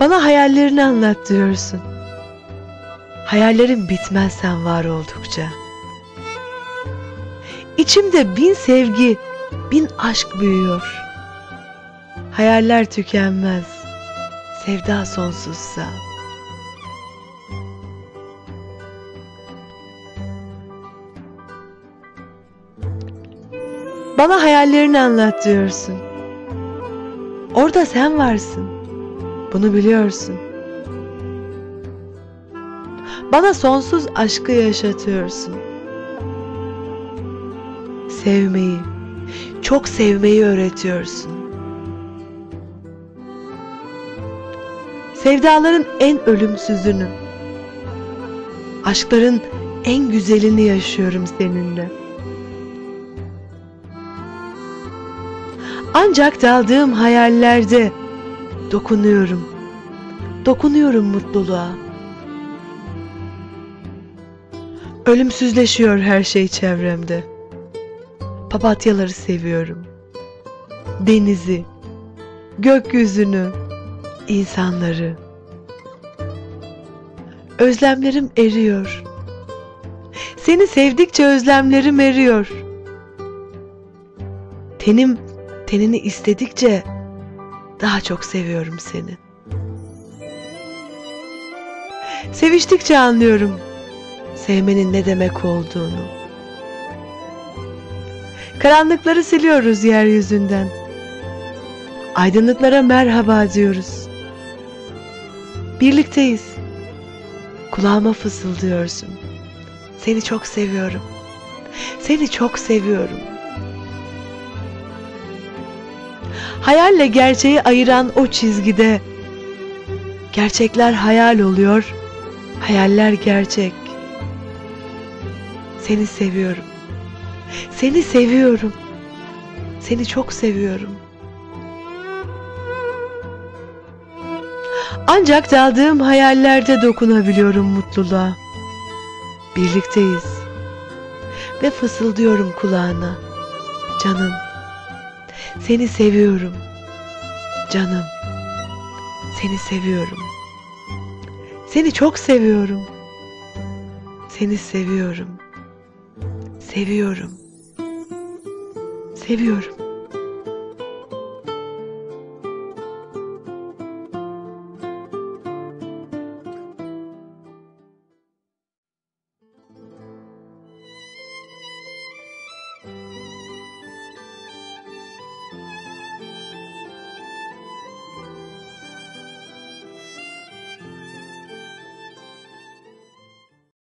Bana hayallerini anlat diyorsun. Hayallerim bitmez sen var oldukça. İçimde bin sevgi, bin aşk büyüyor. Hayaller tükenmez, sevda sonsuzsa. Bana hayallerini anlat diyorsun. Orada sen varsın. Bunu biliyorsun. Bana sonsuz aşkı yaşatıyorsun. Sevmeyi, çok sevmeyi öğretiyorsun. Sevdaların en ölümsüzünü, aşkların en güzelini yaşıyorum seninle. Ancak daldığım hayallerde dokunuyorum. Dokunuyorum mutluluğa. Ölümsüzleşiyor her şey çevremde. Papatyaları seviyorum. Denizi, gökyüzünü, insanları. Özlemlerim eriyor. Seni sevdikçe özlemlerim eriyor. Tenim tenini istedikçe daha çok seviyorum seni. Seviştikçe anlıyorum sevmenin ne demek olduğunu. Karanlıkları siliyoruz yeryüzünden. Aydınlıklara merhaba diyoruz. Birlikteyiz. Kulağıma fısıldıyorsun. Seni çok seviyorum. Seni çok seviyorum. Hayalle gerçeği ayıran o çizgide gerçekler hayal oluyor, hayaller gerçek. Seni seviyorum. Seni seviyorum. Seni çok seviyorum. Ancak daldığım hayallerde dokunabiliyorum mutluluğa. Birlikteyiz. Ve fısıldıyorum kulağına. Canım. Seni seviyorum. Canım. Seni seviyorum. Seni çok seviyorum. Seni seviyorum. Seviyorum. Seviyorum.